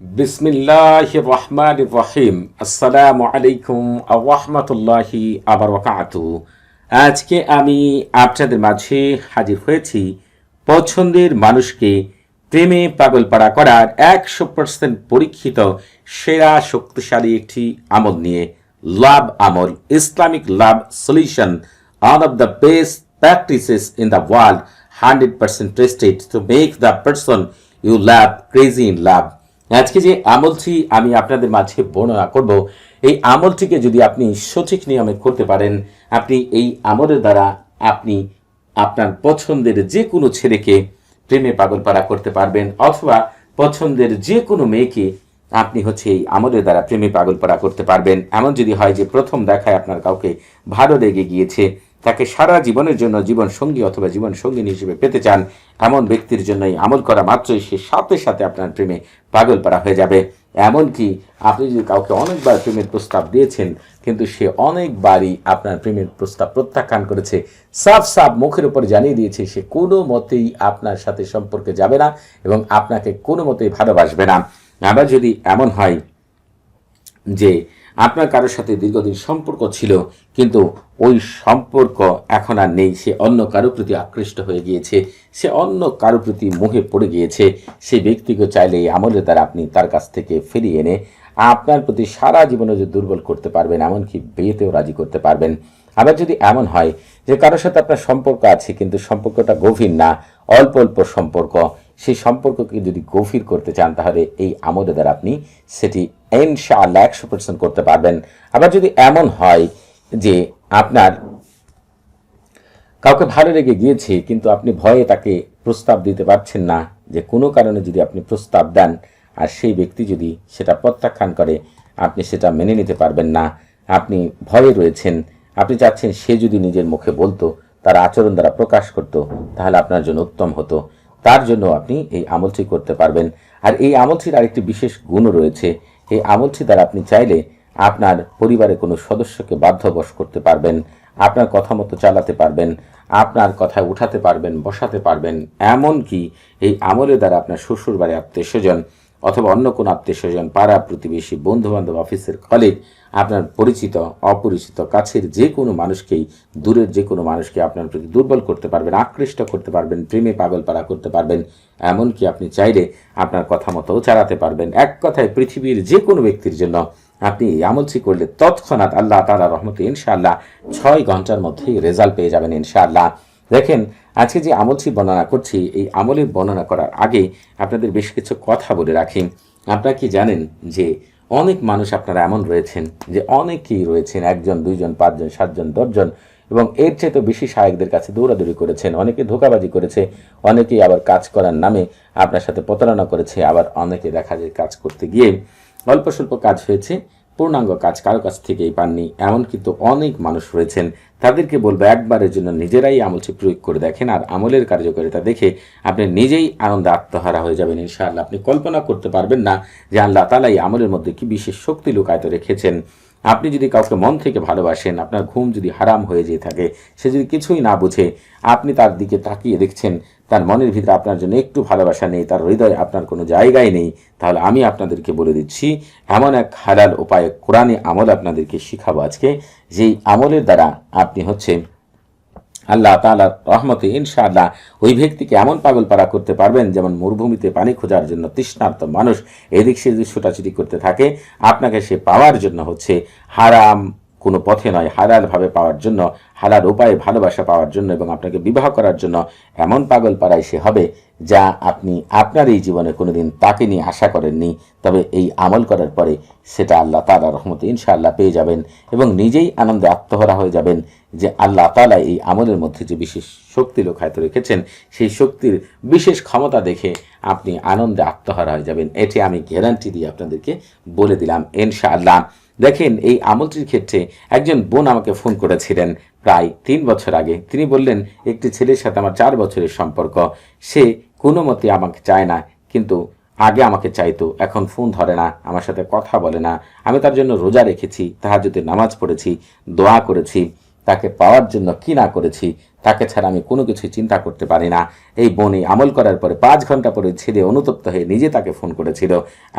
বিসমিল্লাহ রহমান রহিম। আসসালামু আলাইকুম রহমতুল্লাহি আবার আজকে আমি আপনাদের মাঝে হাজির হয়েছি পছন্দের মানুষকে প্রেমে পাগল পাড়া করার একশো পার্সেন্ট পরীক্ষিত, সেরা, শক্তিশালী একটি আমল নিয়ে লাভ আমল, Islamic love solution, one of the best practices in the world 100% trusted to make the person you love crazy in love আজকে যে আমলটি আমি আপনাদের মাঝে বর্ণনা করব, এই আমলটিকে যদি আপনি সঠিক নিয়মে করতে পারেন, আপনি এই আমলের দ্বারা আপনি আপনার পছন্দের যে কোনো ছেলেকে প্রেমে পাগলপাড়া করতে পারবেন, অথবা পছন্দের যে কোনো মেয়েকে আপনি হচ্ছে এই আমলের দ্বারা প্রেমে পাগলপাড়া করতে পারবেন। এমন যদি হয় যে প্রথম দেখায় আপনার কাউকে ভালো লেগে গিয়েছে তাকে সারা জীবনের জন্য জীবন সঙ্গী অথবা জীবন সঙ্গিনী হিসেবে পেতে চান, এমন ব্যক্তির জন্যই আমল করা মাত্রই সে সাথে সাথে আপনার প্রেমে পাগল পাড়া হয়ে যাবে। এমনকি আপনি যদি কাউকে অনেকবার প্রেমের প্রস্তাব দিয়েছেন, কিন্তু সে অনেকবারই আপনার প্রেমের প্রস্তাব প্রত্যাখ্যান করেছে। সাফ সাফ মুখের উপর জানিয়ে দিয়েছে, সে কোনো মতেই আপনার সাথে সম্পর্কে যাবে না এবং আপনাকে কোনো মতেই ভালোবাসবে না। আবার যদি এমন হয় যে আপনার কারোর সাথে দীর্ঘদিন সম্পর্ক ছিল, কিন্তু ওই সম্পর্ক এখন আর নেই। সে অন্য কারও প্রতি আকৃষ্ট হয়ে গিয়েছে, সে অন্য কারও প্রতি মোহে পড়ে গিয়েছে। সে ব্যক্তিকে চাইলে এই আমলের দ্বারা আপনি তার কাছ থেকে ফিরিয়ে এনে আপনার প্রতি সারা জীবনে যে দুর্বল করতে পারবেন, এমনকি বিয়েতেও রাজি করতে পারবেন। আবার যদি এমন হয় যে কারোর সাথে আপনার সম্পর্ক আছে, কিন্তু সম্পর্কটা গভীর না, অল্প অল্প সম্পর্ক সেই সম্পর্ককে যদি গভীর করতে চান, তাহলে এই আমলের দ্বারা আপনি সেটি ইনশাআল্লাহ একশো পার্সেন্ট করতে পারবেন। আবার যদি এমন হয় যে আপনার কাউকে ভালো লেগে গিয়েছে, কিন্তু আপনি ভয়ে তাকে প্রস্তাব দিতে পারছেন না, যে কোনো কারণে যদি আপনি প্রস্তাব দেন, আর সেই ব্যক্তি যদি সেটা প্রত্যাখ্যান করে, আপনি সেটা মেনে নিতে পারবেন না। আপনি ভয়ে রয়েছেন, আপনি চাচ্ছেন সে যদি নিজের মুখে বলতো, তার আচরণ দ্বারা প্রকাশ করত, তাহলে আপনার জন্য উত্তম হতো। তার জন্য আপনি এই আমলটি করতে পারবেন। আর এই আমলটির আরেকটি বিশেষ গুণও রয়েছে, এই আমলটি দ্বারা আপনি চাইলে আপনার পরিবারে কোনো সদস্যকে বাধ্যবশ করতে পারবেন, আপনার কথা মতো চালাতে পারবেন, আপনার কথায় উঠাতে পারবেন, বসাতে পারবেন। এমন কি এই আমলের দ্বারা আপনার শ্বশুর বাড়ি আত্মীয় স্বজন অথবা অন্য কোনো আত্মীয় স্বজন, পাড়া, প্রতিবেশী বন্ধু বান্ধব অফিসের কলিগ আপনার পরিচিত, অপরিচিত, কাছের যে কোনো মানুষকেই, দূরের যে কোনো মানুষকে আপনার প্রতি দুর্বল করতে পারবেন, আকৃষ্ট করতে পারবেন, প্রেমে পাগল পাড়া করতে পারবেন, এমনকি আপনি চাইলে আপনার কথা মতো চালাতে পারবেন। এক কথায় পৃথিবীর যে কোনো ব্যক্তির জন্য আপনি এই আমলটি করলে তৎক্ষণাৎ আল্লাহ তালা রহমতে ইনশাআল্লাহ ছয় ঘণ্টার মধ্যেই রেজাল্ট পেয়ে যাবেন ইনশাআল্লাহ। দেখেন আজকে যে আমলটি বর্ণনা করছি, এই আমলের বর্ণনা করার আগে আপনাদের বেশ কিছু কথা বলে রাখি। আপনারা কি জানেন যে অনেক মানুষ আপনারা এমন রয়েছেন যে অনেকেই রয়েছেন একজন, দুইজন, পাঁচজন, সাতজন, দশজন এবং এর চেয়ে তো বেশি সহায়কদের কাছে দৌড়াদৌড়ি করেছেন, অনেকে ধোকাবাজি করেছে, অনেকেই আবার কাজ করার নামে আপনার সাথে প্রতারণা করেছে, আবার অনেকে দেখা যায় কাজ করতে গিয়ে অল্প স্বল্প কাজ হয়েছে। পূর্ণাঙ্গ কাজ কারও কাছ থেকেই পাননি এমন কিন্তু অনেক মানুষ রয়েছেন। তাদেরকে বলব, একবারের জন্য নিজেরাই আমলটি প্রয়োগ করে দেখেন, আর আমলের কার্যকারিতা দেখে আপনি নিজেই আনন্দে আত্মহারা হয়ে যাবেন, ইনশাআল্লাহ। আপনি কল্পনা করতে পারবেন না যে আল্লাহ তালা এই আমলের মধ্যে কি বিশেষ শক্তি লুকায়িত রেখেছেন। আপনি যদি কাউকে মন থেকে ভালোবাসেন, আপনার ঘুম যদি হারাম হয়ে যেয়ে থাকে, সে যদি কিছুই না বুঝে, আপনি তার দিকে তাকিয়ে দেখছেন তার মনের ভিতরে আপনার জন্য একটু ভালোবাসা নেই, তার হৃদয়ে আপনার কোনো জায়গায় নেই, তাহলে আমি আপনাদেরকে বলে দিচ্ছি, এমন এক হালাল উপায়ে কোরআনে আমল আপনাদেরকে শিখাবো আজকে, যেই আমলের দ্বারা আপনি হচ্ছে আল্লাহ তালার রহমতে ইনশাআল্লাহ ওই ব্যক্তিকে এমন পাগল পাড়া করতে পারবেন, যেমন মরুভূমিতে পানি খোঁজার জন্য তৃষ্ণার্ত মানুষ এদিক সেদিক ছোটাছুটি করতে থাকে, আপনাকে সে পাওয়ার জন্য হচ্ছে হারাম কোনো পথে নয়, হালালভাবে পাওয়ার জন্য, হালাল উপায়ে ভালোবাসা পাওয়ার জন্য এবং আপনাকে বিবাহ করার জন্য এমন পাগল পাড়ায় সে হবে যা আপনি আপনার এই জীবনে কোনোদিন তাকে নিয়ে আশা করেননি। তবে এই আমল করার পরে সেটা আল্লাহ তালা রহমতে ইনশাআল্লাহ পেয়ে যাবেন এবং নিজেই আনন্দে আত্মহরা হয়ে যাবেন যে আল্লাহ তালা এই আমলের মধ্যে যে বিশেষ শক্তি লোকায়ত রেখেছেন, সেই শক্তির বিশেষ ক্ষমতা দেখে আপনি আনন্দে আত্মহারা হয়ে যাবেন। এটি আমি গ্যারান্টি দিয়ে আপনাদেরকে বলে দিলাম। ইনশাআল্লাহ দেখেন, এই আমলটির ক্ষেত্রে একজন বোন আমাকে ফোন করেছিলেন। প্রায় তিন বছর আগে। তিনি বললেন, একটি ছেলের সাথে আমার চার বছরের সম্পর্ক। সে কোনো মতে আমাকে চায় না, কিন্তু আগে আমাকে চাইতো। এখন ফোন ধরে না, আমার সাথে কথা বলে না। আমি তার জন্য রোজা রেখেছি যদি নামাজ পড়েছি, দোয়া করেছি। তাকে পাওয়ার জন্য কি না করেছি, তাকে ছাড়া আমি কোনো কিছু চিন্তা করতে পারি না। এই বনে আমল করার পরে পাঁচ ঘণ্টা পরে ছেলে অনুতপ্ত হয়ে নিজে তাকে ফোন করেছিল।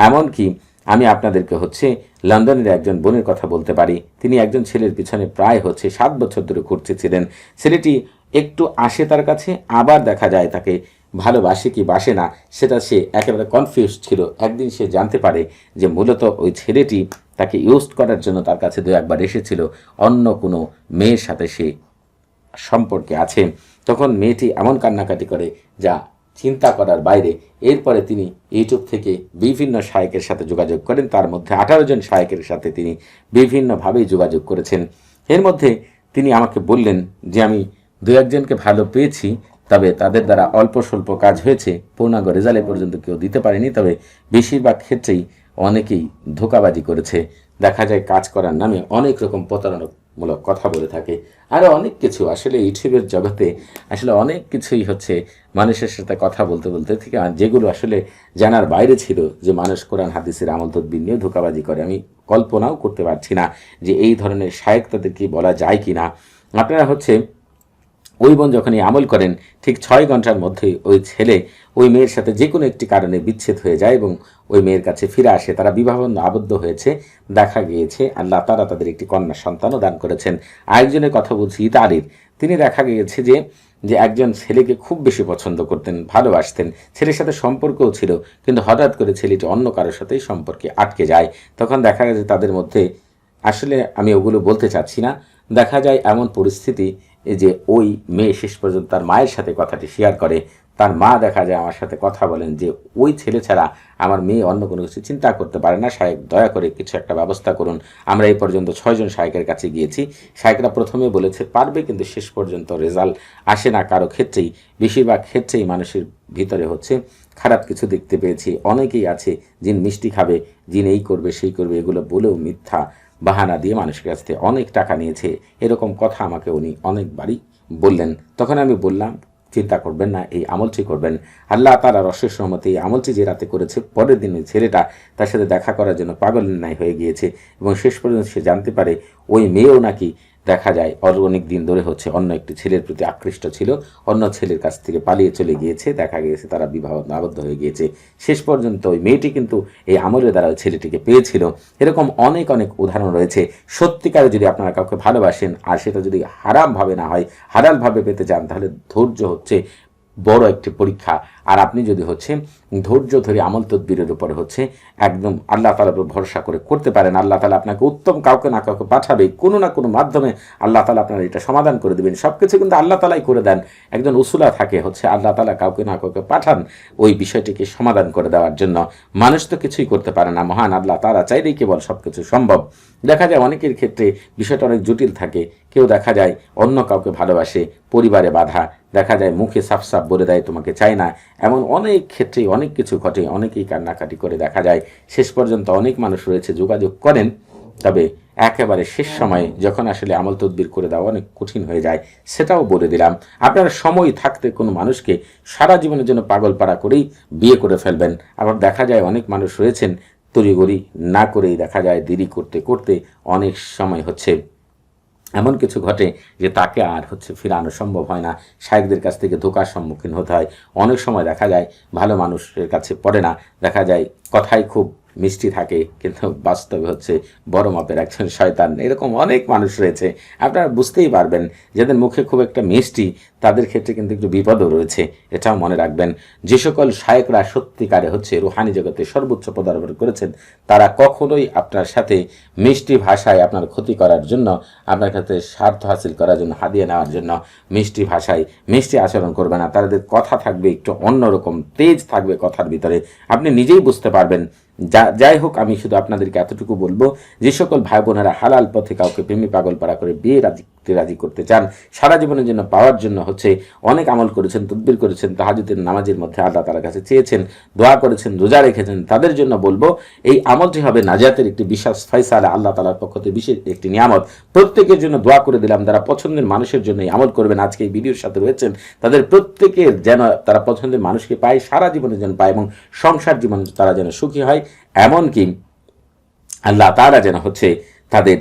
এমনকি আমি আপনাদেরকে হচ্ছে লন্ডনের একজন বোনের কথা বলতে পারি। তিনি একজন ছেলের পিছনে প্রায় হচ্ছে সাত বছর ধরে ঘুরতেছিলেন ছেলেটি একটু আসে তার কাছে, আবার দেখা যায় তাকে ভালোবাসে কি বাসে না, সেটা সে একেবারে কনফিউজ ছিল। একদিন সে জানতে পারে যে মূলত ওই ছেলেটি তাকে ইউজ করার জন্য তার কাছে দু একবার এসেছিল, অন্য কোনো মেয়ের সাথে সে সম্পর্কে আছে। তখন মেয়েটি এমন কান্নাকাটি করে, যা চিন্তা করার বাইরে এরপরে তিনি ইউটিউব থেকে বিভিন্ন শায়কের সাথে যোগাযোগ করেন। তার মধ্যে আঠারো জন শায়কের সাথে তিনি বিভিন্নভাবেই যোগাযোগ করেছেন। এর মধ্যে তিনি আমাকে বললেন যে, আমি দু একজনকে ভালো পেয়েছি, তবে তাদের দ্বারা অল্প স্বল্প কাজ হয়েছে। পূর্ণাঙ্গ রেজাল্টে পর্যন্ত কেউ দিতে পারেনি, তবে বেশিরভাগ ক্ষেত্রেই অনেকেই ধোকাবাজি করেছে। দেখা যায় কাজ করার নামে অনেক রকম প্রতারণামূলক কথা বলে থাকে। আরও অনেক কিছু আসলে ইউটিউবের জগতে আসলে অনেক কিছুই হচ্ছে মানুষের সাথে কথা বলতে বলতে থেকে যেগুলো আসলে জানার বাইরে ছিল যে মানুষ কোরআন, হাদিসের আমল তদ্বিন নিয়ে ধোকাবাজি করে। আমি কল্পনাও করতে পারছি না যে এই ধরনের শায়েক তাদেরকে বলা যায় কি না আপনারা হচ্ছে ওই বোন যখন এই আমল করেন, ঠিক ছয় ঘণ্টার মধ্যে ওই ছেলে ওই মেয়ের সাথে যে কোনো একটি কারণে বিচ্ছেদ হয়ে যায় এবং ওই মেয়ের কাছে ফিরে আসে। তারা বিবাহবন্ধ আবদ্ধ হয়েছে, দেখা গিয়েছে, আল্লাহ তারা তাদের একটি কন্যা সন্তানও দান করেছেন। আরেকজনের কথা বলছি ইতারির তিনি দেখা গিয়েছে যে যে একজন ছেলেকে খুব বেশি পছন্দ করতেন, ভালোবাসতেন। ছেলের সাথে সম্পর্কও ছিল, কিন্তু হঠাৎ করে ছেলেটি অন্য কারোর সাথেই সম্পর্কে আটকে যায়। তখন দেখা গেছে তাদের মধ্যে, আসলে আমি ওগুলো বলতে চাচ্ছি না দেখা যায় এমন পরিস্থিতি যে ওই মেয়ে শেষ পর্যন্ত তার মায়ের সাথে কথাটি শেয়ার করে, তার মা দেখা যায় আমার সাথে কথা বলেন যে, ওই ছেলে ছাড়া আমার মেয়ে অন্য কোনো কিছু চিন্তা করতে পারে না শায়েক দয়া করে কিছু একটা ব্যবস্থা করুন। আমরা এই পর্যন্ত ছয়জন শায়েকের কাছে গিয়েছি। শায়েকরা প্রথমে বলেছে, পারবে কিন্তু শেষ পর্যন্ত রেজাল্ট আসে না কারও ক্ষেত্রেই। বেশিরভাগ ক্ষেত্রেই মানুষের ভিতরে হচ্ছে খারাপ কিছু দেখতে পেয়েছি। অনেকেই আছে, যিনি মিষ্টি খাবে, যিনি এই করবে, সেই করবে, এগুলো বলেও মিথ্যা। বাহানা দিয়ে মানুষের কাছ থেকে অনেক টাকা নিয়েছে। এরকম কথা আমাকে উনি অনেকবারই বললেন। তখন আমি বললাম, চিন্তা করবেন না, এই আমলটি করবেন। আল্লাহ তালা রসের সহমতে এই আমলটি যে রাতে করেছে, পরের দিন ওই ছেলেটা তার সাথে দেখা করার জন্য পাগলের ন্যায় হয়ে গিয়েছে এবং শেষ পর্যন্ত সে জানতে পারে ওই মেয়েও নাকি দেখা যায় অর অনেক দিন ধরে হচ্ছে অন্য একটি ছেলের প্রতি আকৃষ্ট ছিল, অন্য ছেলের কাছ থেকে পালিয়ে চলে গিয়েছে, দেখা গিয়েছে তারা বিবাহ আবদ্ধ হয়ে গিয়েছে। শেষ পর্যন্ত ওই মেয়েটি কিন্তু এই আমলের দ্বারা ওই ছেলেটিকে পেয়েছিল। এরকম অনেক অনেক উদাহরণ রয়েছে। সত্যিকারে যদি আপনারা কাউকে ভালোবাসেন আর সেটা যদি হারামভাবে না হয় হারালভাবে পেতে চান, তাহলে ধৈর্য হচ্ছে বড় একটি পরীক্ষা। আর আপনি যদি হচ্ছে ধৈর্য ধরে আমল তদ্বিরের উপরে হচ্ছে একদম আল্লাহ তালার উপর ভরসা করে করতে পারেন, আল্লাহ তালা আপনাকে উত্তম কাউকে না কাউকে পাঠাবে, কোনো না কোনো মাধ্যমে আল্লাহ তালা আপনার এটা সমাধান করে দেবেন। সব কিছু কিন্তু আল্লাহ তালাই করে দেন। একজন উসুলা থাকে হচ্ছে আল্লাহ তালা কাউকে না কাউকে পাঠান, ওই বিষয়টিকে সমাধান করে দেওয়ার জন্য। মানুষ তো কিছুই করতে পারে না, মহান আল্লাহ তারা চাইলেই কেবল সব কিছু সম্ভব। দেখা যায় অনেকের ক্ষেত্রে বিষয়টা অনেক জটিল থাকে, কেউ দেখা যায় অন্য কাউকে ভালোবাসে, পরিবারে বাধা। দেখা যায় মুখে সাফ সাফ বলে দেয়, তোমাকে চায় না। এমন অনেক ক্ষেত্রেই অনেক কিছু ঘটে, অনেকেই কান্নাকাটি করে দেখা যায়। শেষ পর্যন্ত অনেক মানুষ রয়েছে, যোগাযোগ করেন, তবে একেবারে শেষ সময়ে যখন আসলে আমল তদবির করে দেওয়া অনেক কঠিন হয়ে যায়, সেটাও বলে দিলাম। আপনারা সময় থাকতে কোনো মানুষকে সারা জীবনের জন্য পাগল পাড়া করেই বিয়ে করে ফেলবেন। আবার দেখা যায় অনেক মানুষ রয়েছেন তড়িগড়ি না করেই দেখা যায় দেরি করতে করতে অনেক সময় হচ্ছে। এমন কিছু ঘটে যে তাকে আর হচ্ছে ফিরানো সম্ভব হয় না। শায়কদের কাছ থেকে ধোকার সম্মুখীন হতে হয়। অনেক সময় দেখা যায় ভালো মানুষের কাছে পড়ে না। দেখা যায় কথাই খুব মিষ্টি থাকে, কিন্তু বাস্তবে হচ্ছে বড় মাপের একজন শয়তান। এরকম অনেক মানুষ রয়েছে। আপনারা বুঝতেই পারবেন, যাদের মুখে খুব একটা মিষ্টি, তাদের ক্ষেত্রে কিন্তু একটু বিপদও রয়েছে। এটাও মনে রাখবেন। যে সকল শায়করা সত্যিকারে হচ্ছে রুহানি জগতে সর্বোচ্চ পদার্পণ করেছেন, তারা কখনোই আপনার সাথে মিষ্টি ভাষায় আপনার ক্ষতি করার জন্য, আপনার কাছে স্বার্থ হাসিল করার জন্য, হাদিয়ে নেওয়ার জন্য মিষ্টি ভাষায় মিষ্টি আচরণ করবে না। তাদের কথা থাকবে একটু অন্যরকম, তেজ থাকবে কথার ভিতরে। আপনি নিজেই বুঝতে পারবেন যা, যাই হোক, আমি শুধু আপনাদেরকে এতটুকু বলব, যে সকল ভাই বোনেরা হালাল পথে কাউকে প্রেমী পাগল পাড়া করে বিয়ে রাজি রাজি করতে চান, সারা জীবনের জন্য পাওয়ার জন্য হচ্ছে অনেক আমল করেছেন, তদবির করেছেন, তাহাজুদের নামাজের মধ্যে আল্লাহ তালার কাছে চেয়েছেন, দোয়া করেছেন, রোজা রেখেছেন, তাদের জন্য বলব, এই আমলটি হবে নাজাতের একটি বিশ্বাস ফয়সালা, আল্লাহ তালার পক্ষ থেকে বিশেষ একটি নিয়ামত। প্রত্যেকের জন্য দোয়া করে দিলাম, যারা পছন্দের মানুষের জন্য আমল করবেন, আজকে এই ভিডিওর সাথে রয়েছেন, তাদের প্রত্যেকের যেন তারা পছন্দের মানুষকে পায়, সারা জীবনের জন্য পায় এবং সংসার জীবন তারা যেন সুখী হয়। এমনকি আল্লাহ তারা যেন হচ্ছে তাদের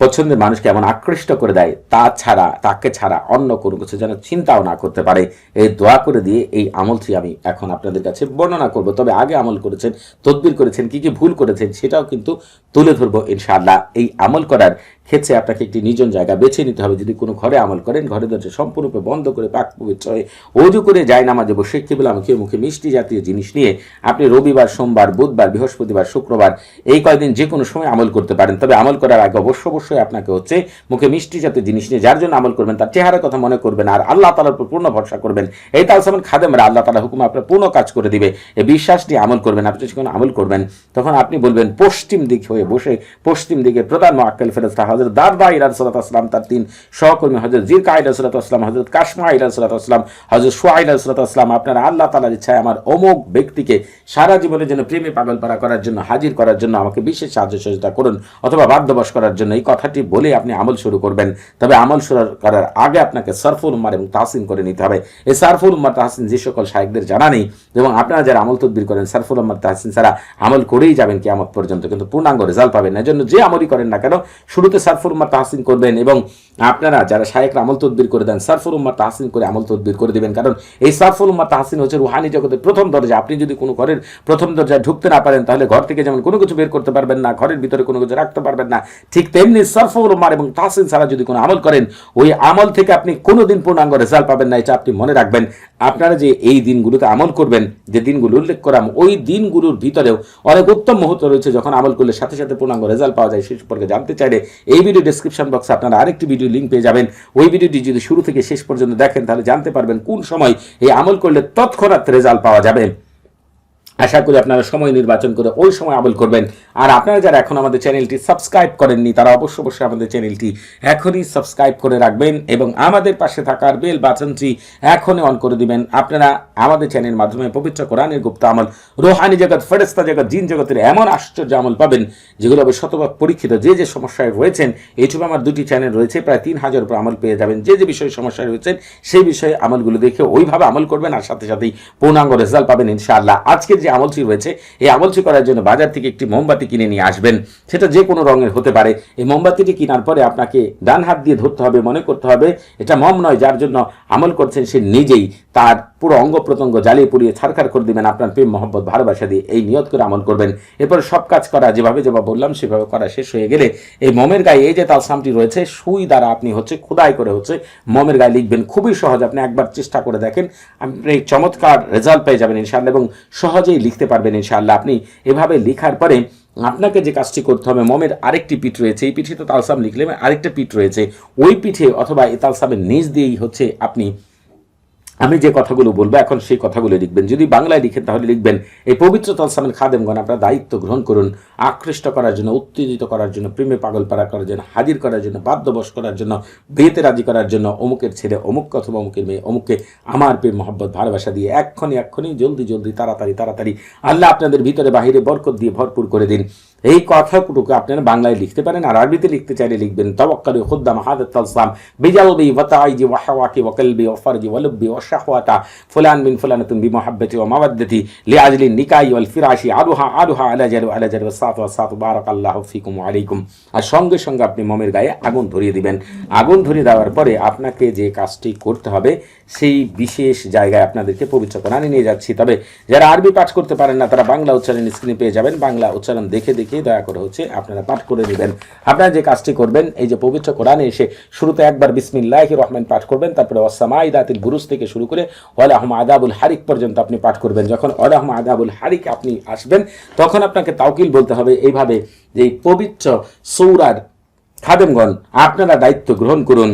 পছন্দের মানুষকে এমন আকৃষ্ট করে দেয়, তা ছাড়া, তাকে ছাড়া অন্য কোনো কিছু যেন চিন্তাও না করতে পারে। এই দোয়া করে দিয়ে এই আমলটি আমি এখন আপনাদের কাছে বর্ণনা করব। তবে আগে আমল করেছেন, তদবির করেছেন, কি কি ভুল করেছেন সেটাও কিন্তু তুলে ধরবো ইনশাআল্লাহ। এই আমল করার ক্ষেত্রে আপনাকে একটি নিজন জায়গা বেছে নিতে হবে। যদি কোনো ঘরে আমল করেন, ঘরে দরজা সম্পূর্ণরূপে বন্ধ করে পাক পবিত্র হয়ে অজু করে যায় নামাজে বসে আমাকে মুখে মিষ্টি জাতীয় জিনিস নিয়ে আপনি রবিবার, সোমবার, বুধবার, বৃহস্পতিবার, শুক্রবার এই কয়দিন যে কোনো সময় আমল করতে পারেন। তবে আমল করার আগে অবশ্য অবশ্যই আপনাকে হচ্ছে মুখে মিষ্টি জাতীয় জিনিস নিয়ে যার জন্য আমল করবেন, তার চেহারার কথা মনে করবেন আর আল্লাহ তালার উপর পূর্ণ ভরসা করবেন। এই তালসামান খাদেমরা আল্লাহ তালা হুকুম আপনার পূর্ণ কাজ করে দিবে। এই বিশ্বাস নিয়ে আমল করবেন, আপনি যখন আমল করবেন, তখন আপনি বলবেন, পশ্চিম দিক হয়ে বসে পশ্চিম দিকে প্রধান মোয়াক্কেল ফেরস্তা হজরত দারদা ইরান সালাত আসলাম তার তিন সহকর্মী হজরত জিরকা ইরান সালাত আসলাম হজরত কাশমা ইরান সালাত আসলাম হজরত সোয়া ইরান সালাত আসলাম আপনারা আল্লাহ তালার ইচ্ছায় আমার অমুক ব্যক্তিকে সারা জীবনের জন্য প্রেমে পাগল পাড়া করার জন্য, হাজির করার জন্য আমাকে বিশেষ সাহায্য সহযোগিতা করুন অথবা বাধ্যবশ করার জন্য এই কথাটি বলে আপনি আমল শুরু করবেন। তবে আমল শুরু করার আগে আপনাকে সরফুল উম্মার এবং তাহসিন করে নিতে হবে। এই সারফুল উম্মার তাহসিন যে সকল সাহেবদের জানা নেই, এবং আপনারা যারা আমল তদবির করেন, সারফুল উম্মার তাহসিন ছাড়া আমল করেই যাবেন কিয়ামত পর্যন্ত। কিন্তু পূর্ণাঙ্গ রেজাল্ট পাবেন না। এজন্য যে আমলই করেন না কেন, শুরুতে সারফুল উম্মার তাহসিন করবেন এবং আপনারা যারা শায়েকরা আমল তদবির করে দেন, সারফুল উম্মার তাহসিন করে আমল তদবির করে দিবেন। কারণ এই সারফুল উম্মার তাহসিন হচ্ছে রুহানি জগতের প্রথম দরজা। আপনি যদি কোনো ঘরের প্রথম দরজায় ঢুকতে না পারেন, তাহলে ঘর থেকে যেমন কোনো কিছু বের করতে পারবেন না, ঘরের ভিতরে কোনো কিছু রাখতে পারবেন না, ঠিক তেমনি সারফুল উম্মার এবং তাহসিন ছাড়া যদি কোনো আমল করেন, ওই আমল থেকে আপনি কোনোদিন পূর্ণাঙ্গ রেজাল্ট পাবেন না, এটা আপনি মনে রাখবেন। আপনারা যে এই দিনগুলোতে আমল করবেন, যে দিনগুলো উল্লেখ করাম, ওই দিনগুলোর ভিতরেও অনেক উত্তম মুহূর্ত রয়েছে যখন আমল করলে সাথে সাথে পূর্ণাঙ্গ রেজাল্ট পাওয়া যায়। সে সম্পর্কে জানতে চাইলে এই ভিডিও ডিসক্রিপশন বক্সে আপনারা আরেকটি ভিডিও লিঙ্ক পেয়ে যাবেন। ওই ভিডিওটি যদি শুরু থেকে শেষ পর্যন্ত দেখেন, তাহলে জানতে পারবেন কোন সময় এই আমল করলে তৎক্ষণাৎ রেজাল্ট পাওয়া যাবে। আশা করি আপনারা সময় নির্বাচন করে ওই সময় আমল করবেন। আর আপনারা যারা এখন আমাদের চ্যানেলটি সাবস্ক্রাইব করেননি, তারা অবশ্যই অবশ্যই আমাদের চ্যানেলটি এখনই সাবস্ক্রাইব করে রাখবেন এবং আমাদের পাশে থাকার বেল বাটনটি এখনই অন করে দিবেন। আপনারা আমাদের চ্যানেলের মাধ্যমে পবিত্র কোরআনের গুপ্ত আমল, রোহানি জগৎ ফেরেস্তা জগৎ, জিন জগতের এমন আশ্চর্য আমল পাবেন, যেগুলো হবে শতভাগ পরীক্ষিত। যে যে সমস্যায় রয়েছেন ইউটিউবে আমার দুটি চ্যানেল রয়েছে, প্রায় তিন হাজার উপর আমল পেয়ে যাবেন। যে যে বিষয়ে সমস্যায় রয়েছেন, সেই বিষয়ে আমলগুলো দেখে ওইভাবে আমল করবেন, আর সাথে সাথেই পূর্ণাঙ্গ রেজাল্ট পাবেন ইনশাআল্লাহ। আজকের যে আমলটি রয়েছে, এই আমলচি করার জন্য বাজার থেকে একটি মোমবাতি কিনে নিয়ে আসবেন। সেটা যে কোনো রঙের হতে পারে। এই মোমবাতিটি কেনার পরে আপনাকে ডান হাত দিয়ে ধরতে হবে, মনে করতে হবে, এটা মম নয়, যার জন্য আমল করছেন সে নিজেই, তার পুরো অঙ্গ প্রত্যঙ্গ জ্বালিয়ে পুড়িয়ে ছারখার করে দিবেন আপনার প্রেম, মহব্বত, ভালোবাসা দিয়ে এই নিয়ত করে আমল করবেন। এরপর সব কাজ করা, যেভাবে যেভাবে বললাম, সেভাবে করা শেষ হয়ে গেলে এই মমের গায়ে এই যে তালসামটি রয়েছে, সুই দ্বারা আপনি হচ্ছে খোদাই করে হচ্ছে মমের গায়ে লিখবেন। খুবই সহজ, আপনি একবার চেষ্টা করে দেখেন। আপনি চমৎকার রেজাল্ট পেয়ে যাবেন ইনশাআল্লাহ এবং সহজেই লিখতে পারবেন ইনশাআল্লাহ। আপনি এভাবে লিখার পরে আপনাকে যে কাজটি করতে হবে, মমের আরেকটি পিঠ রয়েছে। এই পিঠে তো তালসাম লিখলে আরেকটা পিঠ রয়েছে। ওই পিঠে অথবা এই তালসামের নিচ দিয়েই হচ্ছে আপনি আমি যে কথাগুলো বলব, এখন সেই কথাগুলো লিখবেন। যদি বাংলায় লিখেন, তাহলে লিখবেন, এই পবিত্র তালসামের খাদেমগণ, আপনারা দায়িত্ব গ্রহণ করুন, আকৃষ্ট করার জন্য, উত্তেজিত করার জন্য, প্রেমে পাগল পাড়া করার জন্য, হাজির করার জন্য বাদ্যবশ করার জন্য, বিয়েতে রাজি করার জন্য, অমুকের ছেলে অমুক অথবা অমুকের মেয়ে, অমুককে আমার প্রেম, মহব্বত, ভালোবাসা দিয়ে এক্ষণি এক্ষণি জলদি জলদি, তাড়াতাড়ি তাড়াতাড়ি, আল্লাহ আপনাদের ভিতরে বাহিরে বরকত দিয়ে ভরপুর করে দিন। এই কথাটুকু আপনারা বাংলায় লিখতে পারেন, আর আরবিতে লিখতে চাইলে লিখবেন তবক্কালু খুদ্দাম হাদাত তালসাম ওয়াশাহওয়াতা ফুলান ওয়া নিকাই ওয়াল ফিরাশি আলা আলা সাত ওয়া সাত, বারাকাল্লাহু ফিকুম ওয়া আলাইকুম। আর সঙ্গে সঙ্গে আপনি মমের গায়ে আগুন ধরিয়ে দিবেন। আগুন ধরিয়ে দেওয়ার পরে আপনাকে যে কাজটি করতে হবে, সেই বিশেষ জায়গায় আপনাদেরকে পবিত্র কোরআনে নিয়ে যাচ্ছি। তবে যারা আরবি পাঠ করতে পারেন না, তারা বাংলা উচ্চারণ স্ক্রিনে পেয়ে যাবেন। বাংলা উচ্চারণ দেখে দেখে দয়া করে হচ্ছে আপনারা পাঠ করে নেবেন। আপনারা যে কাজটি করবেন, এই যে পবিত্র কোরআনে এসে শুরুতে একবার বিসমিল্লাহ রহমান পাঠ করবেন, তারপরে ওসামাই দাতিল বুরুজ থেকে শুরু করে ওয়াল আহম আদাবুল হারিক পর্যন্ত আপনি পাঠ করবেন। যখন ওয়াল আহম আদাবুল হারিক আপনি আসবেন, তখন আপনাকে তাওকিল বলতে হবে এইভাবে যে পবিত্র সৌরার খাদেমগণ, আপনারা দায়িত্ব গ্রহণ করুন।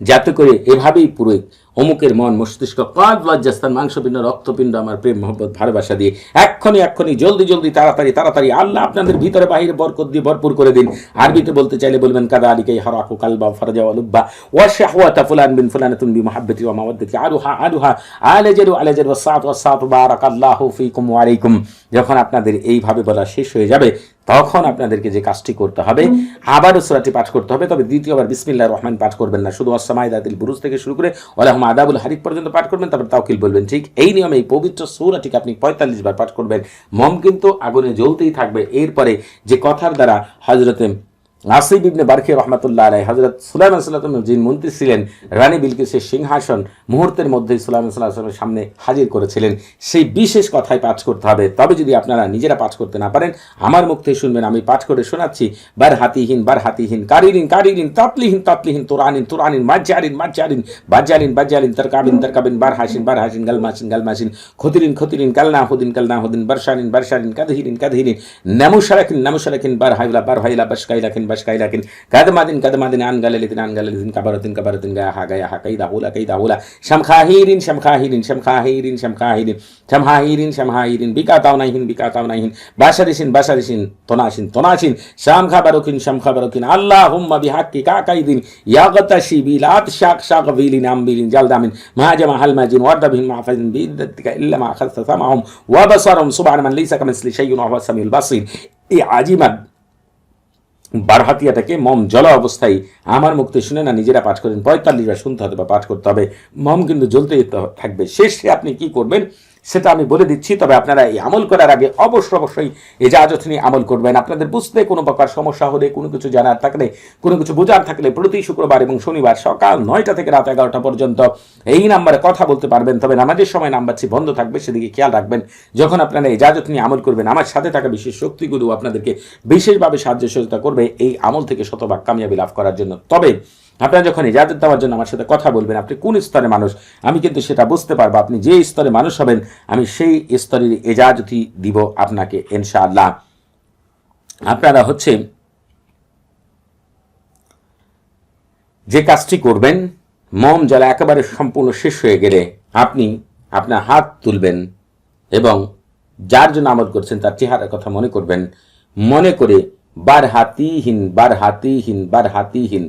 যাতে করে এভাবেই পুরো অমুকের মন মস্তিষ্ক কাজ লজ্জাস্থান, মাংসপিণ্ড, রক্তপিণ্ড, আমার প্রেম, মোহব্বত, ভালোবাসা দিয়ে এক্ষণি এক্ষণি জলদি জলদি, তাড়াতাড়ি তাড়াতাড়ি, আল্লাহ আপনাদের ভিতরে বাহিরে বরকত দিয়ে ভরপুর করে দিন। আরবিতে বলতে চাইলে বলবেন কাদা আলিকে হরাকু কালবা ফরজা ওয়ালুব্বা ওয়াশাহওয়াতা ফুলান বিন ফুলানাতুন বি মুহাব্বতি ওয়া মাওয়াদ্দাতি আরুহা আরুহা, আলাজারু আলাজারু ওয়াসাত ওয়াসাত বারাকাল্লাহু ফিকুম ওয়া যখন আপনাদের এইভাবে বলা শেষ হয়ে যাবে তখন আপনাদেরকে যে কাজটি করতে হবে আবারও সুরাটি পাঠ করতে হবে। তবে দ্বিতীয়বার বিসমিল্লা রহমান পাঠ করবেন না। শুধু অসামাই দাতিল বুরুজ থেকে শুরু করে ওলাহম আদাবুল হারিক পর্যন্ত পাঠ করবেন তারপর তাওকিল বলবেন। ঠিক এই নিয়মে এই পবিত্র সুরাটিকে আপনি পঁয়তাল্লিশ বার পাঠ করবেন। মম কিন্তু আগুনে জ্বলতেই থাকবে। এরপরে যে কথার দ্বারা হজরতে আসিফ ইবনে বারখি রহমাতুল্লাহ আলাই হজরত সুলাইমান সাল্লাহ যিনি মন্ত্রী ছিলেন, রানী বিলকিসের সিংহাসন মুহূর্তের মধ্যেই সুলাইমান সাল্লাহামের সামনে হাজির করেছিলেন। সেই বিশেষ কথায় পাঠ করতে হবে। তবে যদি আপনারা নিজেরা পাঠ করতে না পারেন, আমার মুখ শুনবেন, আমি পাঠ করে শোনাচ্ছি বার হাতিহীন বার হাতিহীন কারিরিন কারিরিন, তাতলিহীন তাতলিহীন, তোরানিন তোরানিন, মাজ্জারিন মাজ্জারিন, বাজ্জালিন বাজ্জালিন, তরকাবিন তরকাবিন বার হাসিন বার হাসিন গালমাসিন গালমাসিন, খতিরিন খতিরিন কালনা হুদিন কালনা হুদিন বর্ষানিন বর্ষানিন কাদহিরিন কাদহিরিন, নামুশারাকিন নামুশারাকিন বার হাইলা বার হাইলা باش كاي لكن دين كذا ما دين عن قال لي دين عن قال لي دين كبار لتن كبرتن كبرتن جا حاجة يا حاجة كيدا هولا كيدا هولا. شم خاهيرين شم خاهيرين شم خاهيرين بيكا تاونايهين بيكا تاونايهين باشرشين باشرشين تناشين تناشين شام خبروكين شام خبروكين. اللهم بحق كاكايدين. يغتشي بلات شاق شاك فيلي نام بيلين جلد دامين. ما جمع هل ماجين ورد بهن ما فزن بيدتك إلا ما أخذت سمعهم وبصرهم سبحان من ليس كمثل شيء وهو السميع البصير. إيه عجيب বারহাতিয়াটাকে মম জলা অবস্থায় আমার মুক্তি শুনে না, নিজেরা পাঠ করেন। পঁয়তাল্লিশ বার শুনতে হবে বা পাঠ করতে হবে। মম কিন্তু জ্বলতে থাকবে। শেষে আপনি কি করবেন? সেটা আমি বলে দিচ্ছি, তবে আপনারা এই আমল করার আগে অবশ্য অবশ্যই এজাজত নিয়ে আমল করবেন। আপনাদের বুঝতে কোনো প্রকার সমস্যা হলে, কোনো কিছু জানার থাকলে, কোনো কিছু বোঝার থাকলে প্রতি শুক্রবার এবং শনিবার সকাল নয়টা থেকে রাত এগারোটা পর্যন্ত এই নাম্বারে কথা বলতে পারবেন। তবে নামাজের সময় নাম্বারটি বন্ধ থাকবে, সেদিকে খেয়াল রাখবেন। যখন আপনারা এজাজত নিয়ে আমল করবেন, আমার সাথে থাকা বিশেষ শক্তিগুলো আপনাদেরকে বিশেষভাবে সাহায্য সহযোগিতা করবে, এই আমল থেকে শতভাগ কামিয়াবি লাভ করার জন্য। তবে আপনারা যখন ইজাজত দেওয়ার জন্য আমার সাথে কথা বলবেন, আপনি কোন স্তরের মানুষ, আমি কিন্তু সেটা বুঝতে পারব। আপনি যে স্তরে মানুষ হবেন, আমি সেই স্তরের এজাজতই দিব আপনাকে, ইনশাআল্লাহ। আপনারা হচ্ছে যে কাজটি করবেন মম জ্বালা একেবারে সম্পূর্ণ শেষ হয়ে গেলে আপনি আপনার হাত তুলবেন এবং যার জন্য আমল করছেন, তার চেহারার কথা মনে করবেন। মনে করে বার হাতিহীন বার হাতিহীন বার হাতিহীন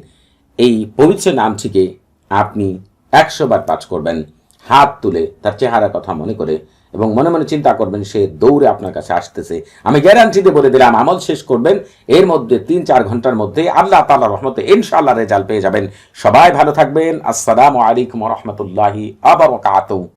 এই পবিত্র নামটিকে আপনি একশো বার পাঠ করবেন, হাত তুলে তার চেহারার কথা মনে করে এবং মনে মনে চিন্তা করবেন, সে দৌড়ে আপনার কাছে আসতেছে। আমি গ্যারান্টি দিয়ে বলে দিলাম, আমল শেষ করবেন। এর মধ্যে তিন চার ঘণ্টার মধ্যে আল্লাহ তালা রহমতে ইনশাআল্লাহ রেজাল্ট পেয়ে যাবেন। সবাই ভালো থাকবেন। আসসালামু আলাইকুম রহমতুল্লাহি আবার